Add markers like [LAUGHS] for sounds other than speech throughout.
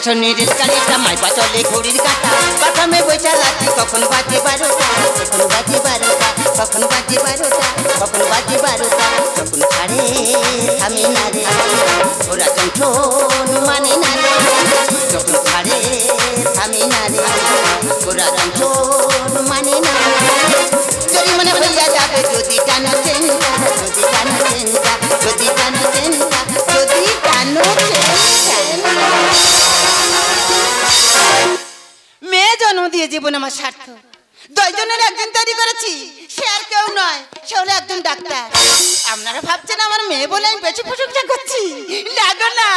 প্রশাসনের গাড়িটা মাইপা চলে ঘড়ির কাটা প্রথমে বৈশা লাঠি কখন বাজে বারোটা কখন বাজে বারোটা কখন বাজে বারোটা কখন বাজে বারোটা যখন ছাড়ে থামে না রে ওরা যন্ত্রণ মানে না রে যখন ছাড়ে থামে না রে ওরা যন্ত্রণ মানে না রে জরিমানা হইয়া যাবে যদি টানো যদি টানো যদি টানো চেনটা যদি টানো চেনটা দিয়ে জীবন আমার স্বার্থ দশজনের একজন তৈরি করেছি, সে আর কেউ নয়, সে হলো একজন ডাক্তার। আপনারা ভাবছেন আমার মেয়ে বলে আমি বেশি প্রশংসা করছি? লাগো না,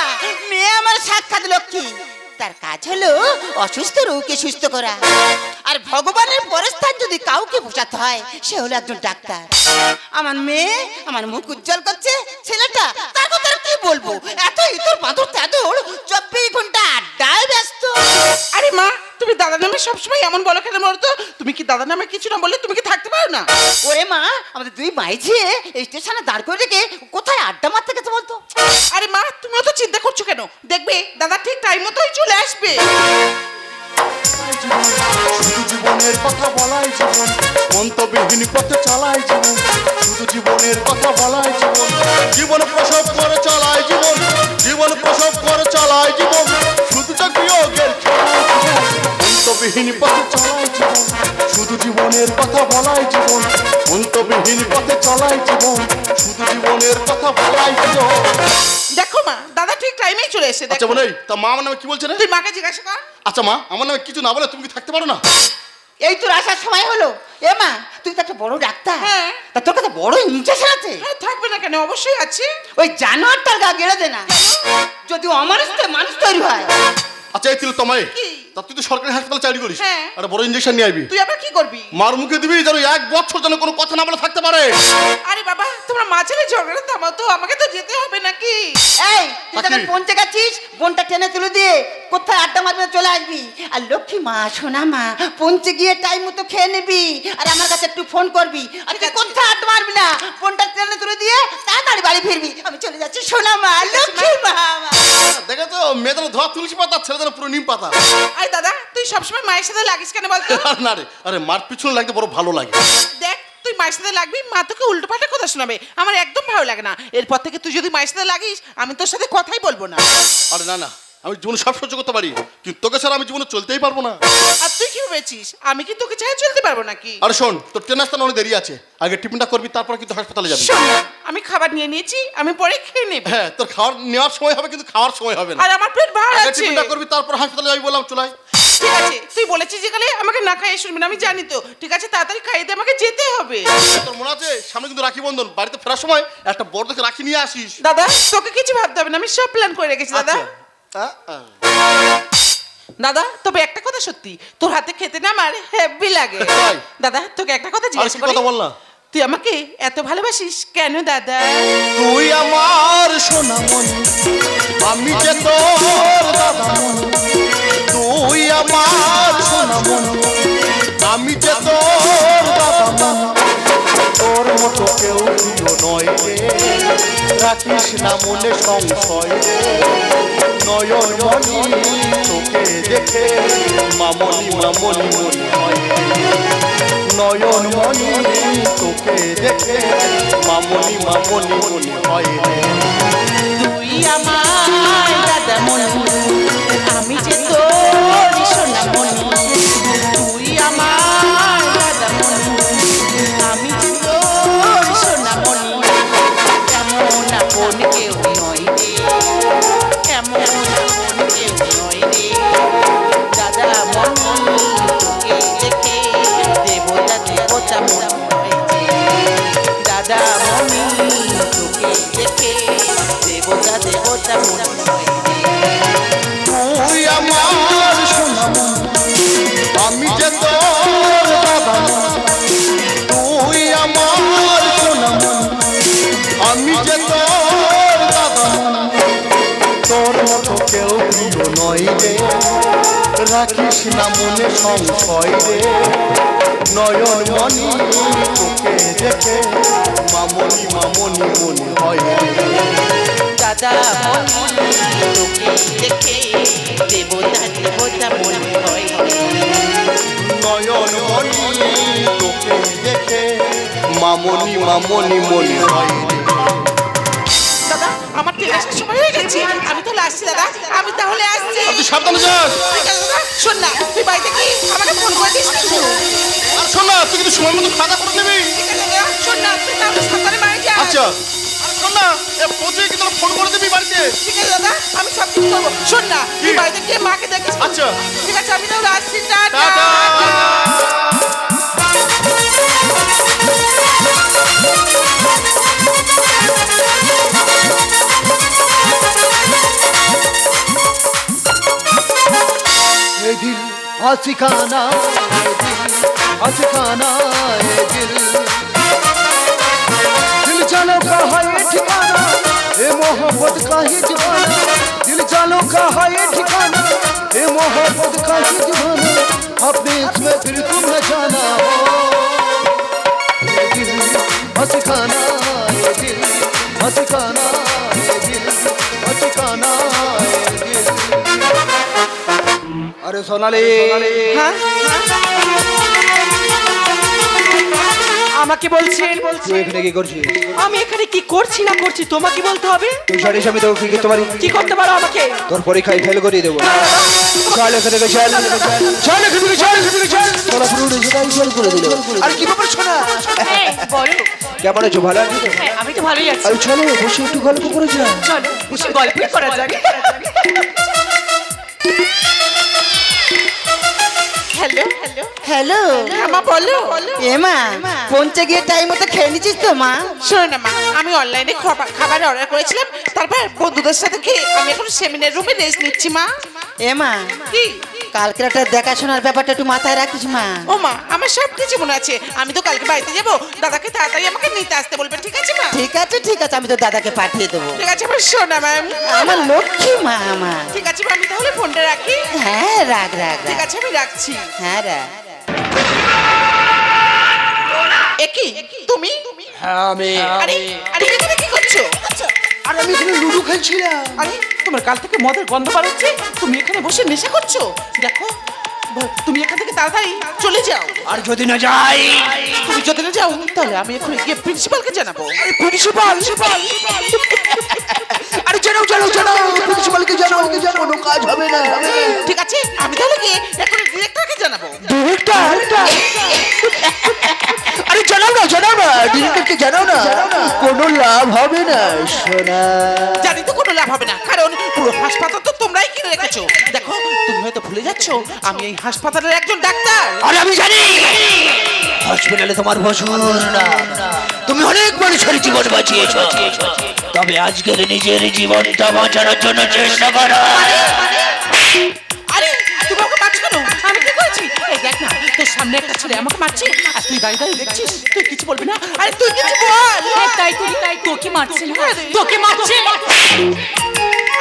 মেয়ে আমার সাক্ষাৎ লক্ষ্মী। তার কাজ হলো অসুস্থ রোগকে সুস্থ করা। আর ভগবানের পরস্থান যদি কাউকে বোঝাতে হয়, সে হলো একজন ডাক্তার। আমার মেয়ে আমার মুখ উজ্জ্বল করছে, ছেলেটা তার কি বলব? এত ইতর বাদর তেদর চব্বিশ ঘণ্টা আড্ডায় ব্যস্ত। আরে মা তুমি দাদা নামে সবসময় এমন বলো কেন বলতো তুমি কি দাদা নামে কিছু না বললে তুমি কি থাকতে পারো না? ওরে মা আমাদের দুই মাই ঝিয়ে স্টেশনে দাঁড় করে রেখে কোথায় আড্ডা মারতে গেছে বলতো? আরে মা তুমি অত চিন্তা করছ কেন? দেখবে দাদা ঠিক টাইম মতোই চলে আসবে। শুধু জীবনের কথা বলাই জীবন। মন্তবিহীন পথে চালাই জীবন। শুধু জীবনের কথা বলাই জীবন। জীবন প্রসব করে চালায় জীবন। জীবন প্রসব করে চালায় জীবন। শুধু খেলা মন্তবিহীন পথে চালাই জীবন। শুধু জীবনের কথা বলাই জীবন। মন্তবিহীন পথে চালাই জীবন। শুধু জীবনের কথা বলাই জীবন। দেখো মা দাদা ঠিক টাইমেই চলে এসে আচ্ছা বলে তা মা আমার নামে কি বলছে রে? তুই মাকে জিজ্ঞাসা কর। আচ্ছা মা আমার নামে কিছু না বলে তুমি কি থাকতে পারো না? এই তোর আসার সময় হলো। এ মা তুই তো একটা বড় ডাক্তার। হ্যাঁ। তা তোর কাছে বড় ইঞ্জেকশন আছে? হ্যাঁ থাকবে না কেন? অবশ্যই আছে। ওই জানোয়ারটার গা গেড়ে দে না। যদি অমানুষ তো মানুষ তৈরি হয়। আচ্ছা এই তিল তোমায় কি? তা তুই তো সরকারি হাসপাতালে চাকরি করিস। হ্যাঁ। একটা বড় ইঞ্জেকশন নিয়ে আইবি। তুই আবার কি করবি? মার মুখে দিবি যেন এক বছর যেন কোনো কথা না বলে থাকতে পারে। আরে বাবা তোমরা মাঝারে ঝগড়া থামাও তো আমাকে তো যেতে হবে নাকি? এই তুই তা যখন পৌঁছে গেছিস বোনটা টেনে তুলে দিয়ে কোথায় আড্ডা মারবে চলে আসবি? আর লক্ষ্মী মা সোনা মা পৌঁছে গিয়ে টাইম মতো খেয়ে নিবি। আর আমার কাছে একটু ফোন করবি। আর তুই কোথায় আড্ডা মারবি না? বোনটা টেনে তুলে দিয়ে তাড়াতাড়ি বাড়ি ফিরবি। আমি চলে যাচ্ছি সোনা মা লক্ষ্মী মা। আমার। দেখে তো মেয়েদের ধোয়া তুলসী পাতা ছেলেদের পুরো নিম পাতা। আরে দাদা তুই সবসময় মায়ের সাথে লাগিস কেন বলতো? [LAUGHS] না রে আরে মার পিছনে লাগতে বড় ভালো লাগে। দেখ তুই মায়ের সাথে লাগবি মা তোকে উল্টো পাল্টা কথা শোনাবে। আমার একদম ভালো লাগে না। এরপর থেকে তুই যদি মায়ের সাথে লাগিস আমি তোর সাথে কথাই বলব না। আরে না না আমি জীবনে সব সহ্য করতে পারি কিন্তু তোকে ছাড়া আমি জীবনে চলতেই পারব না। আর তুই কি ভেবেছিস? আমি কি তোকে ছাড়া চলতে পারব নাকি? আরে শোন তোর ট্রেন আসতে অনেক দেরি আছে। আগে টিফিনটা করবি তারপর কিন্তু হাসপাতালে যাবি। শোন না, আমি খাবার নিয়ে নিয়েছি আমি পরে খেয়ে নেব। হ্যাঁ তোর খাওয়ার নেওয়ার সময় হবে কিন্তু খাওয়ার সময় হবে না। আর আমার পেট ভার আগে আছে। টিফিনটা করবি তারপর হাসপাতালে যাবি বললাম চলাই ঠিক আছে তুই বলেছিস যে যেখানে আমাকে না খাইয়ে শুনবি না আমি জানি তো। ঠিক আছে তাড়াতাড়ি খাইয়ে দিয়ে আমাকে যেতে হবে। তোর মনে আছে সামনে কিন্তু রাখি বন্ধন বাড়িতে ফেরার সময় একটা বড় দেখে রাখি নিয়ে আসিস। দাদা তোকে কিছু ভাবতে হবে না আমি সব প্ল্যান করে রেখেছি দাদা। আচ্ছা। দাদা তবে একটা কথা সত্যি। তোর হাতে খেতে না আমার হেভি লাগে? দাদা তোকে একটা কথা জিজ্ঞাসা করি কথা বল না। তুই আমাকে এত ভালোবাসিস কেন দাদা? তুই আমার সোনা মন আমি যে তোর দাদা মন। তুই আমার সোনা মন আমি যে তোর দাদা মন। তোর মতো কেউ প্রিয় নয় রে। রাখিস না মনে সংশয় নয়ন মনি তোকে দেখে মামনি মামনি মনি হয়। নয়ন মনি তোকে দেখে মামনি মামনি মনি হয় তুই আমার দাদা মনি রাখিস না মনে সংশয় রে নয়ন মনি তোকে দেখে মামনি মামনি মনি হয় রে। দাদা মনি তোকে দেখে দেবতা দেবতা মনে হয় নয়ন মনি তোকে দেখে মামনি মামনি মনি হয় রে। আমার ট্রেন আসার সময় হয়ে গেছে। আমি তাহলে আসছি দাদা। আমি তাহলে আসছি। তুই সাবধানে যাস শোন না তুই বাড়িতে কি আমাকে ফোন করে দিস কিন্তু আর শোন না তুই কিন্তু সময় মতো খাওয়া করে নেবি শোন না তুই তাহলে সাঁতারে বাড়ি যা। আচ্ছা। আর শোন না এ পৌঁছে কিন্তু ফোন করে দিবি বাড়িতে। ঠিক আছে দাদা। আমি সব কিছু করব। শোন না তুই কি? বাড়িতে গিয়ে মাকে দেখিস। আচ্ছা। ঠিক আছে আমি दिल आशिकाना ये दिल। दिल जानो का है ठिकाना ये मोहब्बत का ही दीवाना दिल जानो का है ठिकाना ये मोहब्बत का ही दीवाना अपने इसमें फिर तुम न जाना हो। दिल आशिकाना ये दिल आशिकाना সোনালি। হ্যাঁ আমাকে বলছেন তুই এখানে কি করছিস আমি এখানে কি করছি না করছি তোমাকে বলতে হবে? তুই জানিস আমি তোকে কি করতে পারি। কি করতে পারো আমাকে? তোর পরীক্ষায় ফেল করিয়ে দেবো। চল এখান থেকে চল চল। এখান থেকে চল এখান থেকে চল। তোরা পুরো সেটাই ফেল করে দিল। আর কি ব্যাপার শোনা? এই, বলো। কেমন আছো ভালো আছো? হ্যাঁ, আমি তো ভালোই আছি। আর চলো বসে একটু গল্প করে যা চলো বসে গল্প করা যাক। Hello hello hello. মা বলো। এমা পৌঁছে গিয়ে টাইম মতো খেয়ে নিচ্ছিস তো মা? শোনো না মা আমি অনলাইনে খাবার অর্ডার করেছিলাম তারপর বন্ধুদের সাথে খেয়ে আমি এখন সেমিনার রুমে রেস্ট নিচ্ছি মা। এমা কি? কালকে একটা দেখাশোনার ব্যাপারটা একটু মাথায় রাখিস মা। ও মা আমার সব কিছু মনে আছে। আমি তো কালকে বাড়িতে যাব। দাদাকে তাড়াতাড়ি আমাকে নিতে আসতে বলবে ঠিক আছে মা? ঠিক আছে ঠিক আছে আমি তো দাদাকে পাঠিয়ে দেবো। ঠিক আছে আমার শোনা ম্যাম। আমার লক্ষ্মী মা আমার ঠিক আছে আমি তাহলে ফোনটা রাখি। হ্যাঁ রাখ রাখ ঠিক আছে আমি রাখছি। হ্যাঁ রাখ। একই তুমি? হ্যাঁ আমি। আরে আরে কি করছ? আর আমি এখানে লুডো খেলছিলাম। আরে তোমার কাল থেকে মদের গন্ধ বার হচ্ছে? তুমি এখানে বসে নেশা করছ? দেখো তুমি এখান থেকে তাড়াতাড়ি চলে যাও। আর যদি না যাই? তুমি যদি না যাও তাহলে আমি এখন গিয়ে প্রিন্সিপালকে জানাব। আরে প্রিন্সিপাল আরে জানাও জানাও জানাও প্রিন্সিপালকে জানাও কোনো কাজ হবে না ঠিক আছে আমি তাহলে গিয়ে এখন ডিরেক্টরকে জানাব। ডিরেক্টর জানাও না জানাও না ডিরেক্টরকে জানাও না কোনো লাভ হবে না সোনা জানি তো কোনো লাভ হবে না কারণ পুরো হাসপাতাল তো তোমরাই কিনে রেখেছো দেখো তুমি হয়তো ভুলে যাচ্ছ আমি এই হাসপাতালের একজন ডাক্তার আরে আমি জানি হসপিটালে তোমার বসুন না তুমি অনেক মানুষের জীবন বাঁচিয়েছ তবে আজকের নিজের জীবনটা বাঁচানোর জন্য চেষ্টা করো আরে তুমি কেন আমি কি করেছি? এই দেখ না তোর সামনে একটা ছেলে আমাকে মারছে আর তুই দাঁড়িয়ে দাঁড়িয়ে দেখছিস? তুই কিছু বলবি না? আরে তুই কিছু বল! তাই তুই তাই তোকে মারছে না? তোকে মারছে!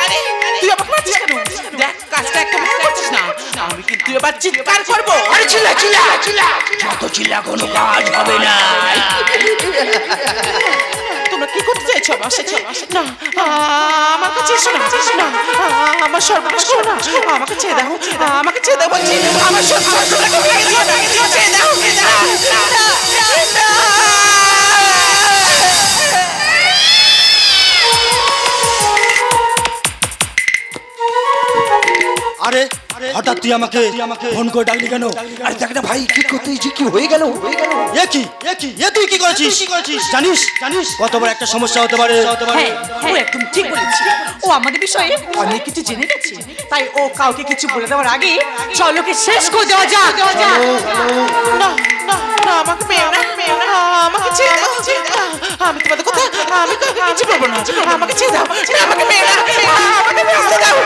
আরে তুই আমাকে মারছিস কেন? দেখ কাজটা একটা ভালো করছিস না। আমি কিন্তু এবার চিৎকার করব। আরে চিল্লা চিল্লা চিল্লা। যত চিল্লা কোনো কাজ হবে না। [LAUGHS] তোমরা কি করতে চাইছো? আমার সাথে না আমার কাছে এসো না না। আমার সর্বনাশ করো না। আমাকে ছেড়ে দাও আমাকে ছেড়ে দাও বলছি। আমার সর্বনাশ ছেড়ে দাও। আরে হঠাৎ তুই আমাকে ফোন করে ডাকলি কেন? আরে দেখ না ভাই কি করতে যে কি হয়ে গেল হয়ে এ কি? এ কি? এ তুই কি করেছিস? কি করেছিস? জানিস? জানিস? কত বড় একটা সমস্যা হতে পারে। হতে পারে। হ্যাঁ হ্যাঁ একদম ঠিক বলেছি ও আমাদের বিষয়ে অনেক কিছু জেনে গেছে। তাই ও কাউকে কিছু বলে দেওয়ার আগে চলোকে শেষ করে দেওয়া যাক। না না না আমাকে মেয়ে না মেয়ে না আমাকে ছেড়ে দাও ছেড়ে দাও। আমি তোমাদের কথা আমি কাউকে কিছু বলব না আমাকে ছেড়ে দাও আমাকে মেয়ে না আমাকে বাঁচতে দাও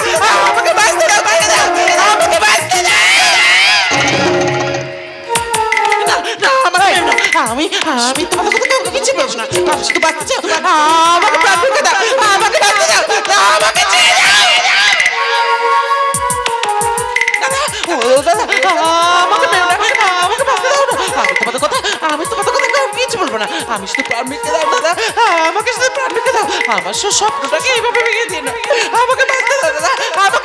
আমাকে বাঁচতে দাও দাও বাঁচতে। আমি কিছু বলব না আমি শুধু বাঁচতে চাও আমাকে আমাকে শুধু প্রাণ দাও, দাদা। আমার সব স্বপ্নটাকে এইভাবে ভেঙে দিন আমাকে দাদা। আমাকে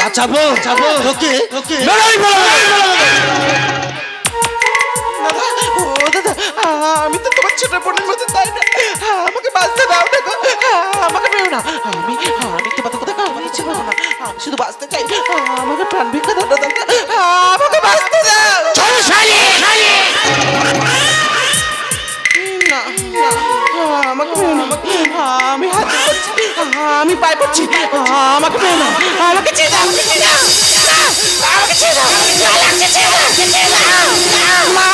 বাঁচাবো যাব ওকে ওকে। আমি তো তোমার ছোট বোনের মতো তাই না? আমাকে বাঁচতে দাও না গো আমাকে পেও না। আমি আমি তোমাদের কথা কাউকে কিছু বলব না। আমি শুধু বাঁচতে চাই। আমাকে প্রাণ ভিক্ষা দাও দরকার আমাকে বাঁচতে দাও। না না আমাকে আমি হাত করছি আমি পায়ে পড়ছি। আমাকে পেয়ে না আমাকে ছেড়ে দাও। আমাকে ছেড়ে দাও। আমাকে ছেড়ে দাও। চেয়ে দাও মা।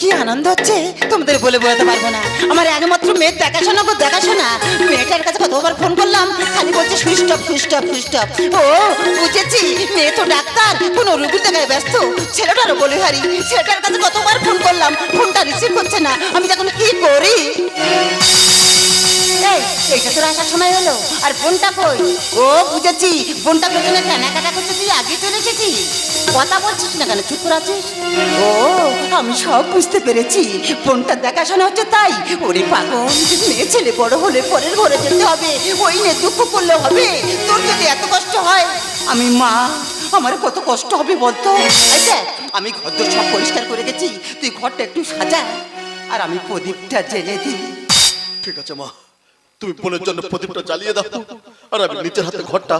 কি আনন্দ হচ্ছে? তোমাদের বলে বোঝাতে পারব না। আমার একমাত্র মেয়ের দেখাশোনা করে দেখাশোনা। মেয়েটার কাছে কতবার ফোন করলাম, খালি বলছে সুস্টপ সুস্টপ অফ ও, বুঝেছি, মেয়ে তো ডাক্তার কোনো রুগীর জায়গায় ব্যস্ত। ছেলেটারও বলে হারি, ছেলেটার কাছে কতবার ফোন করলাম ফোনটা রিসিভ করছে না। আমি তখন কি করি? এইটা তোর আসার সময় হলো। আর ফোনটা কই? ও বুঝেছি। ফোনটা পেছনে কেনাকাটা করতে তুই আগে চলে এসেছি। কথা বলছিস না কেন? চুপ করে আছিস? ও আমি সব বুঝতে পেরেছি। ফোনটা দেখাশোনা হচ্ছে তাই। ওরে পাগল মেয়ে ছেলে বড় হলে পরের ঘরে যেতে হবে। ওই নিয়ে দুঃখ করলে হবে। তোর যদি এত কষ্ট হয় আমি মা আমার কত কষ্ট হবে বলতো? আমি ঘর সব পরিষ্কার করে গেছি তুই ঘরটা একটু সাজা। আর আমি প্রদীপটা জেলে দিই। ঠিক আছে মা। তুমি বোনের জন্য প্রদীপটা জ্বালিয়ে দাও। আর আমি নিজের হাতে ঘরটা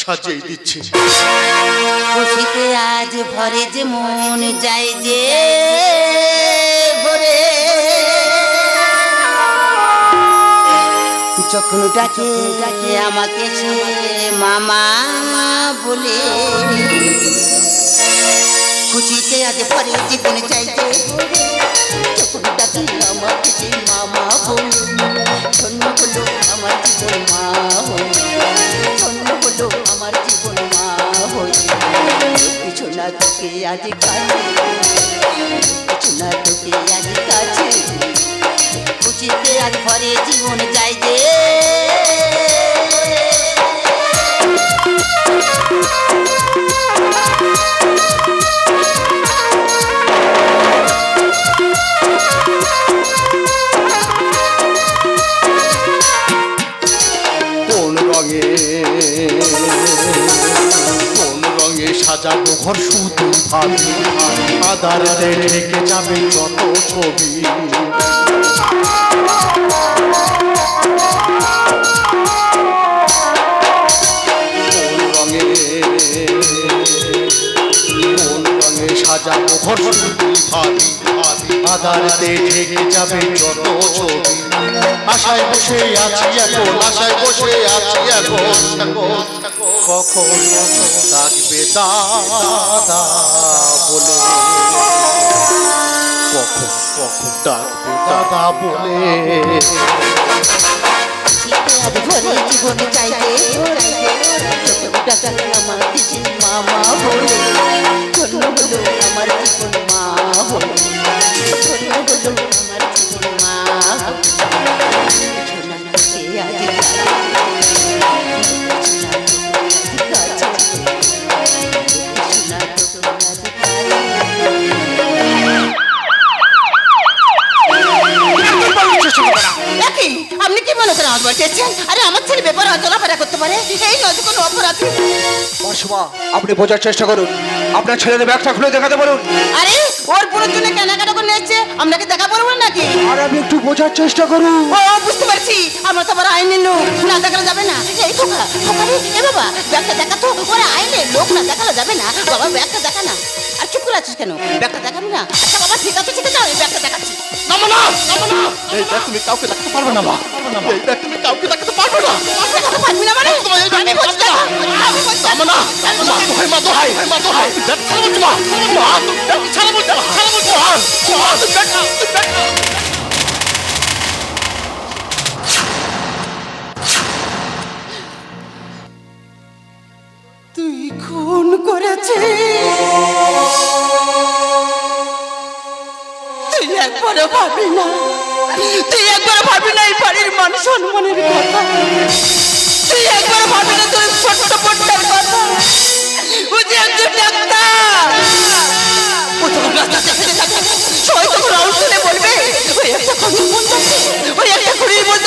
সাজিয়ে দিচ্ছি। আজ ভরে যে মন যায় যে ভরে। যখন ডাকে ডাকে আমাকে সে মামা বলে, খুশিতে আজ ভরে জীবন চাই যে যখন ডাকে আমাকে সে মামা বলে ধন্য হলো আমার জীবন মা হয়ে। ধন্য হলো আমার জীবন মা হয়ে। কিছু না তোকে আজ কাছে। কিছু না তোকে আজ কাছে। খুশিতে আর ঘরে জীবন যায় যে। ভাবি রেখে যাবে যত ছবি। আদারতে ঢেকে যাবে যত ছবি। আশায় বসে আছি এখন, আশায় বসে আছি এখন। কখন ডাকবে দাদা? বলে কখন কখন ডাকবে দাদা বলে জীবন আমার দিদি মামা বলে ধন্য হলো আমার জীবন মা হলো ধন্য হলো আমার জীবন মা হলো আজ মনে করেন আমার বাড়িতে এসেছেন? আরে আমার ছেলে ব্যাপারে চলাফেরা করতে পারে? এই নয় কোনো অপরাধ। মাসুমা আপনি বোঝার চেষ্টা করুন। আপনার ছেলের ব্যাগটা খুলে দেখাতে বলুন। আরে ওর বোনের জন্য কেনাকাটা করে নিয়েছে। আমরা কি দেখা করব নাকি? আর আমি একটু বোঝার চেষ্টা করুন। ও বুঝতে পারছি। আমরা তো আবার আইনের লোক না দেখানো যাবে না। এই খোকা খোকা এ বাবা ব্যাগটা দেখা তো ওরা আইনের লোক না দেখানো যাবে না। বাবা ব্যাগটা দেখা না। করে আছিস কেন? ব্যাগটা দেখাবি না? আচ্ছা বাবা ঠিক আছে ঠিক আছে আমি ব্যাগটা দেখাচ্ছি। নামো না নামো না। এই ব্যাগ তুমি কাউকে দেখাতে পারবে না মা। এই ব্যাগ তুমি কাউকে দেখাতে পারবে না। দেখাতে পারবি না মানে? আমি বলছি না, আমি বলছি নামো না মা দোহাই মা দোহাই। মা দোহাই ব্যাগ ছাড়া বলছি মা। মা তুমি ব্যাগ ছাড়া বলছি মা। ছাড়া বলছি মা। মা তুমি ব্যাগ তুমি ব্যাগ তুই খুন করেছিস? একবারও ভাবি না। তুই একবার ভাবি না, এই বাড়ির মান সম্মানের কথা। তুই একবার ভাবি না, তোর ছোট্ট বোনটার কথা। ও যে একজন ডাক্তার। ও যখন রাস্তা দেখতে থাকে সবাই তখন রাউন্ড শুনে বলবে, ওই একটা মন যাচ্ছে ওই একটা খুনির মন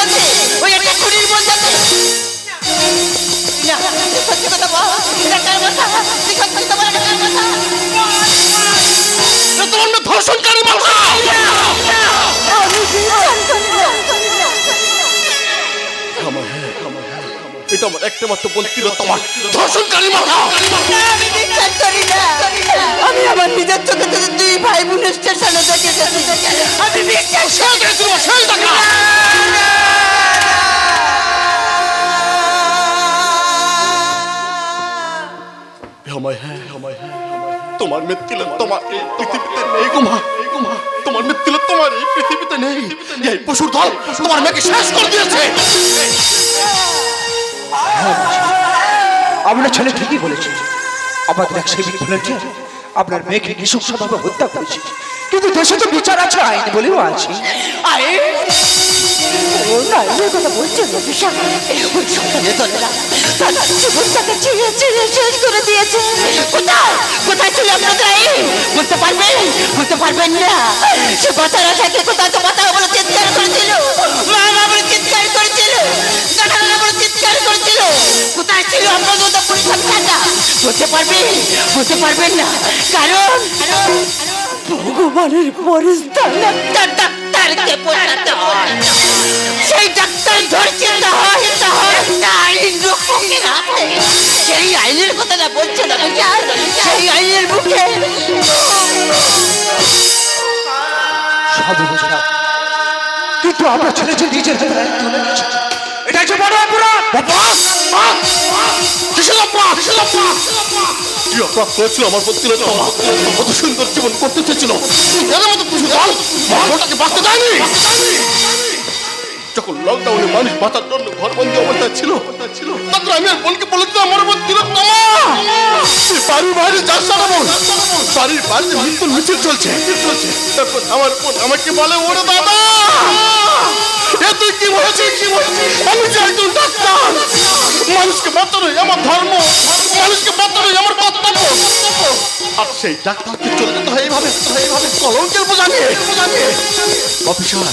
মন যাচ্ছে সত্যি কথা ডাক্তার কথা এটা আমার একটা মাত্র বলছিল তোমার ধর্ষণকারী মাথা। আমি বিশ্বাস করি না। আমি আমার নিজের চোখে চোখে দুই ভাই বোনের স্টেশনে দেখে আমি বিশ্বাস তোমার মৃত্যুলে তোমার এই পৃথিবীতে নেই গো এই গো মা। তোমার মৃত্যুলে তোমার এই পৃথিবীতে নেই। এই পশুর দল তোমার মেয়েকে শেষ করে দিয়েছে। আপনার ছেলে ঠিকই বলেছে। আমাদের এক সেবিক বলেছে আপনার মেয়েকে নৃশংসভাবে হত্যা করেছে। কিন্তু দেশে তো বিচার আছে, আইন বলেও আছে। বলতে পারবেন? না। কোথায় চিৎকার করেছিল? কোথায় ছিল? আপনাদের তো পরিষ্কার থাকা বলতে পারবেন বলতে পারবেন না। কারণ সেই ডাক্তার ধরছে একটা আইন রক্ষকের হাতে। সেই আইনের কথাটা বলছে না। সেই আইনের মুখে। বুঝলাম কিন্তু আপনার ছেলে যে নিজের তুলে নিয়েছে এটা যে বড় অপরাধ? কি অপরাধ করেছিল আমার তোমার কত সুন্দর জীবন করতে চেয়েছিল। এর মতো পশু দল ওটাকে বাঁচতে দেয়নি। যখন লকডাউনে মানুষ বাঁচার জন্য ঘরবন্দি অবস্থায় ছিল ছিল তখন আমি আর বোনকে বলেছিলাম আমার তিলোত্তমা তুই বাড়ির বাইরে যাস বাড়ির বাইরে মৃত্যুর মিছিল চলছে। চলছে তখন আমার আমাকে বলে ওরে দাদা! মানুষকে বাঁচানোই আমার ধর্ম। মানুষকে বাঁচানোই আমার কর্তব্য। আর সেই ডাক্তারকে চলে যেতে হয়, এইভাবে এইভাবে কলঙ্কের বোঝা অফিসার।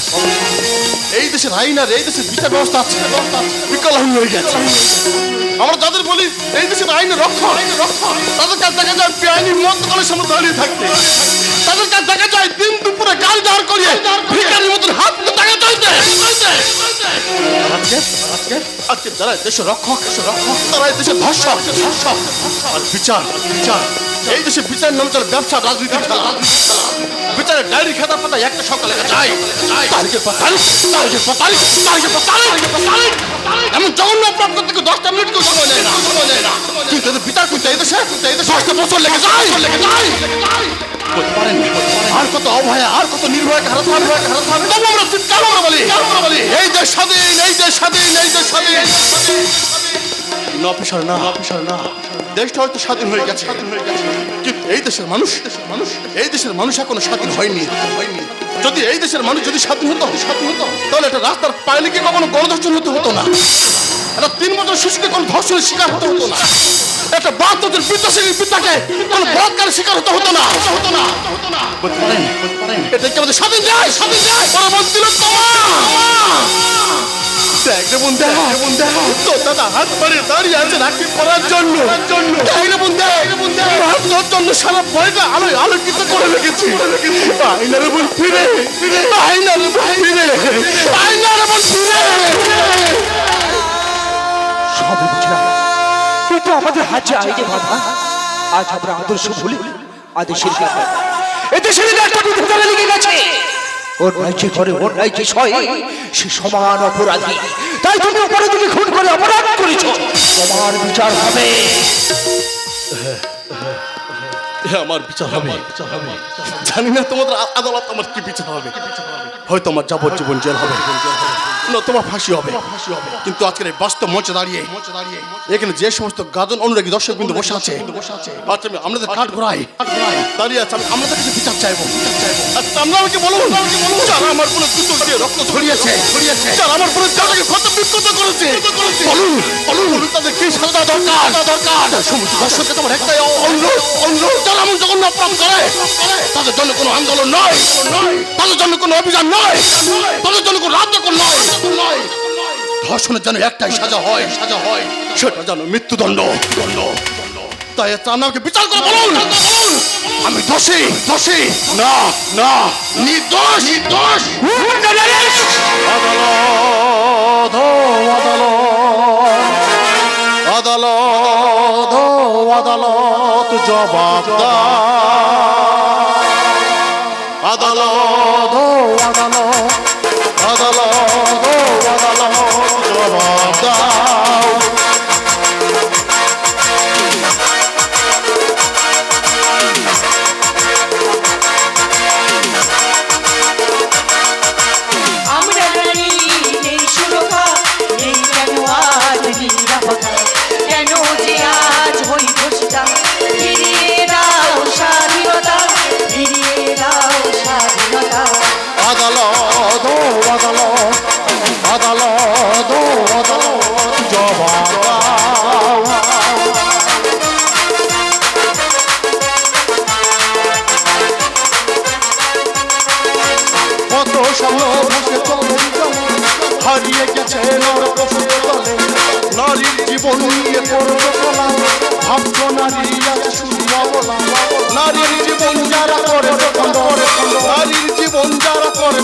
এই দেশের আইন আর এই দেশের বিচার ব্যবস্থা আছে। বিকলহীন হয়ে গেছে। আমরা যাদের বলি, এই দেশের আইনের রক্ষা। আইনের রক্ষা তাদের কাছে দেখা যায়, বেআইনি মদ দোকানের সামনে দাঁড়িয়ে থাকতে। তাদের কাছে দেখা যায়, দিন দুপুরে গাড়ি দাঁড় করিয়ে ভিকারির মতন হাত টাকা চাইতে আজকে আজকে যারা দেশের রক্ষক রক্ষক, তারা দেশের ধর্ষক ধর্ষক। আর বিচার বিচার। এই দেশে বিচার নাম চলে ব্যবসা রাজনীতি খেলা বিচারের ডায়েরি খাতা পাতা একটা সকালে যায় তারিখের পর তারিখ তারিখের পর তারিখ তারিখের পর তারিখ এমন জঘন্য করতে কেউ দশটা মিনিট কেউ সময় নেয় না। সময় নেয় না বিচার করতে এই দেশে এই দেশে। দশটা বছর লেগে যায়। লেগে যায়। পারেন আর কত অভয়া আর কত নির্ভয়কে হারাতে হবে হারাতে হবে। তবু আমরা চিৎকার আমরা আমরা বলি? এই দেশ স্বাধীন এই দেশ স্বাধীন এই দেশ স্বাধীন। না অফিসার না অফিসার না দেশটা হয়তো স্বাধীন হয়ে গেছে। স্বাধীন হয়ে গেছে কিন্তু এই দেশের মানুষ দেশের মানুষ এই দেশের মানুষ এখনও স্বাধীন হয়নি। হয়নি যদি এই দেশের মানুষ যদি স্বাধীন হতো স্বাধীন হতো, তাহলে একটা রাস্তার পাইলে কি কখনো গণধর্ষণ হতে হতো না। একটা তিন বছর শিশুকে কোনো ধর্ষণের শিকার হতে হতো না। একটা বাহাত্তর বিদ্যাশ্রেণীর পিতাকে কোনো বলাৎকারের শিকার হতে হতো না। হতো না হতো না এটা কি আমাদের স্বাধীন দেয় স্বাধীন দেয় পরবর্তী দেখ রে বোন দেখ রে বোন তোর দাদা হাত ধরে দাঁড়িয়ে আছে রাখি করার জন্য। জন্য। দেখ রে বোন দেখ রে তোর জন্য সারা বইটা আলোয় আলোকিত করে রেখেছি। আইনা রে বোন ফিরে। ফিরে। আইনা রে বোন ফিরে। আইনা রে বোন ফিরে। সবই বুঝলাম কিন্তু আমাদের হাতে আইনে বাধা। আজ আমরা আদর্শ ভুলি আদেশের কাছে এদেশের একটা বিধানে লেগে গেছে। ওর রাজ্যে করে ওর রাজ্যে সয়। সে সমান অপরাধী। তাই তুমি অপরাধীকে খুন করে অপরাধ করেছ। তোমার বিচার হবে। হ্যাঁ আমার বিচার হবে। জানি না তোমাদের আদালত আমার কি বিচার হবে। হয়তো আমার যাবজ্জীবন জেল হবে। তোমার ফাঁসি হবে। কিন্তু আজকের এই বাস্তব মঞ্চে দাঁড়িয়ে এখানে যে সমস্ত গাজন অনুরাগী দর্শক বসে আছে আমি আমাদের কাঠ ঘোরাই দাঁড়িয়ে আছে আমি আমাদের কাছে বিচার চাইব। আচ্ছা আমরা আমাকে যারা আমার পুরো দুটো দিয়ে রক্ত ছড়িয়েছে যারা আমার জায়গাকে ক্ষত বিক্ষত করেছে বলুন বলুন। তাদের কি সাজা দরকার? দরকার। সমস্ত দর্শককে তোমার একটাই অনুরোধ অনুরোধ। যারা এমন জঘন্য অপরাধ করে তাদের জন্য কোনো আন্দোলন নয় তাদের জন্য কোনো অভিযান নয় তাদের জন্য কোনো রাজকর নয় নয়। ধর্ষণের জন্য একটাই সাজা হয় সাজা হয়, সেটা যেন মৃত্যুদণ্ড। দণ্ড তাই আমাকে বিচার করে বলুন। আমি দোষী দোষী। না না। নির্দোষ নির্দোষ। আদালত আদালত। আদালত আদালত জবাব যারা করে নারীর জীবন যারা করে